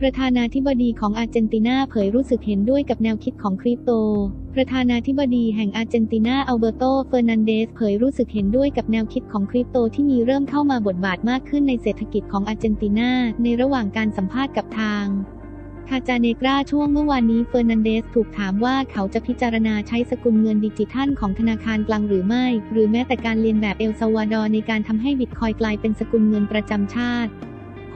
ประธานาธิบดีของอาร์เจนตินาเผยรู้สึกเห็นด้วยกับแนวคิดของคริปโต ประธานาธิบดีแห่งอาร์เจนตินาอัลเบโต เฟอร์นันเดสเผยรู้สึกเห็นด้วยกับแนวคิดของคริปโตที่มีเริ่มเข้ามาบทบาทมากขึ้นในเศรษฐกิจของอาร์เจนตินาในระหว่างการสัมภาษณ์กับทางคาจาเนกราช่วงเมื่อวานนี้เฟอร์นันเดสถูกถามว่าเขาจะพิจารณาใช้สกุลเงินดิจิทัลของธนาคารกลางหรือไม่ หรือแม้แต่การเรียนแบบเอลซาวาดอร์ในการทำให้บิตคอยกลายเป็นสกุลเงินประจำชาติ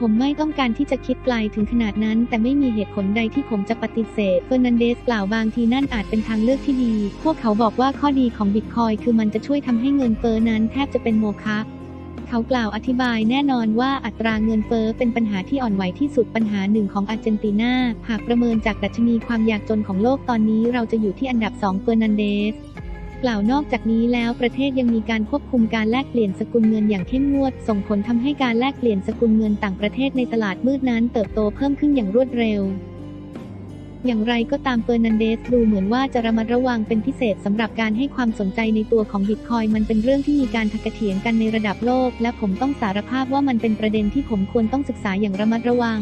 ผมไม่ต้องการที่จะคิดไกลถึงขนาดนั้น แต่ไม่มีเหตุผลใดที่ผมจะปฏิเสธเฟอร์นันเดสกล่าวบางทีนั่นอาจเป็นทางเลือกที่ดี พวกเขาบอกว่าข้อดีของบิตคอยคือมันจะช่วยทำให้เงินเฟอ้อนั้นแทบจะเป็นโมฆะเขากล่าวอธิบายแน่นอนว่าอัตราเงินเฟ้อเป็นปัญหาที่อ่อนไหวที่สุดปัญหาหนึ่งของอาร์เจนตินา หากประเมินจากดัชนีความยากจนของโลกตอนนี้เราจะอยู่ที่อันดับ 2 เฟอร์นันเดส กล่าวนอกจากนี้แล้วประเทศยังมีการควบคุมการแลกเปลี่ยนสกุลเงินอย่างเข้มงวด ส่งผลทำให้การแลกเปลี่ยนสกุลเงินต่างประเทศในตลาดมืดนั้นเติบโตเพิ่มขึ้นอย่างรวดเร็วอย่างไรก็ตามเฟอร์นันเดสดูเหมือนว่าจะระมัดระวังเป็นพิเศษสำหรับการให้ความสนใจในตัวของบิตคอยมันเป็นเรื่องที่มีการถกเถียงกันในระดับโลก และผมต้องสารภาพว่ามันเป็นประเด็นที่ผมควรต้องศึกษาอย่างระมัดระวัง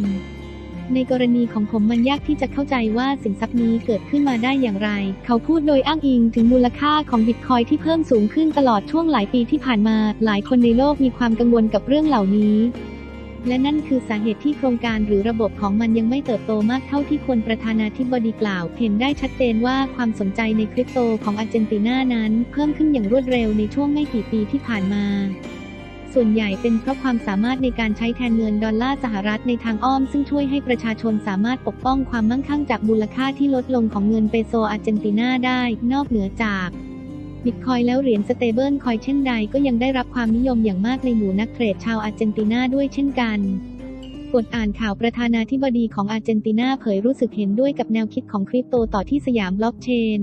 ในกรณีของผมมันยากที่จะเข้าใจว่าสินทรัพย์นี้เกิดขึ้นมาได้อย่างไร เขาพูดโดยอ้างอิงถึงมูลค่าของบิตคอยที่เพิ่มสูงขึ้นตลอดช่วงหลายปีที่ผ่านมา หลายคนในโลกมีความกังวลกับเรื่องเหล่านี้และนั่นคือสาเหตุที่โครงการหรือระบบของมันยังไม่เติบโตมากเท่าที่ควรประธานาธิบดีกล่าว เห็นได้ชัดเจนว่าความสนใจในคริปโตของอาร์เจนตินานั้น เพิ่มขึ้นอย่างรวดเร็วในช่วงไม่กี่ปีที่ผ่านมา ส่วนใหญ่เป็นเพราะความสามารถในการใช้แทนเงินดอลลาร์สหรัฐในทางอ้อม ซึ่งช่วยให้ประชาชนสามารถปกป้องความมั่งคั่งจากมูลค่าที่ลดลงของเงินเปโซอาร์เจนตินาได้ นอกเหนือจากบิตคอยแล้วเหรียญสเตเบิลคอยเช่นใดก็ยังได้รับความนิยมอย่างมากในหมู่นักเทรดชาวอาร์เจนตินาด้วยเช่นกัน กดอ่านข่าวประธานาธิบดีของอาร์เจนตินาเผยรู้สึกเห็นด้วยกับแนวคิดของคริปโตต่อที่สยามบล็อกเชน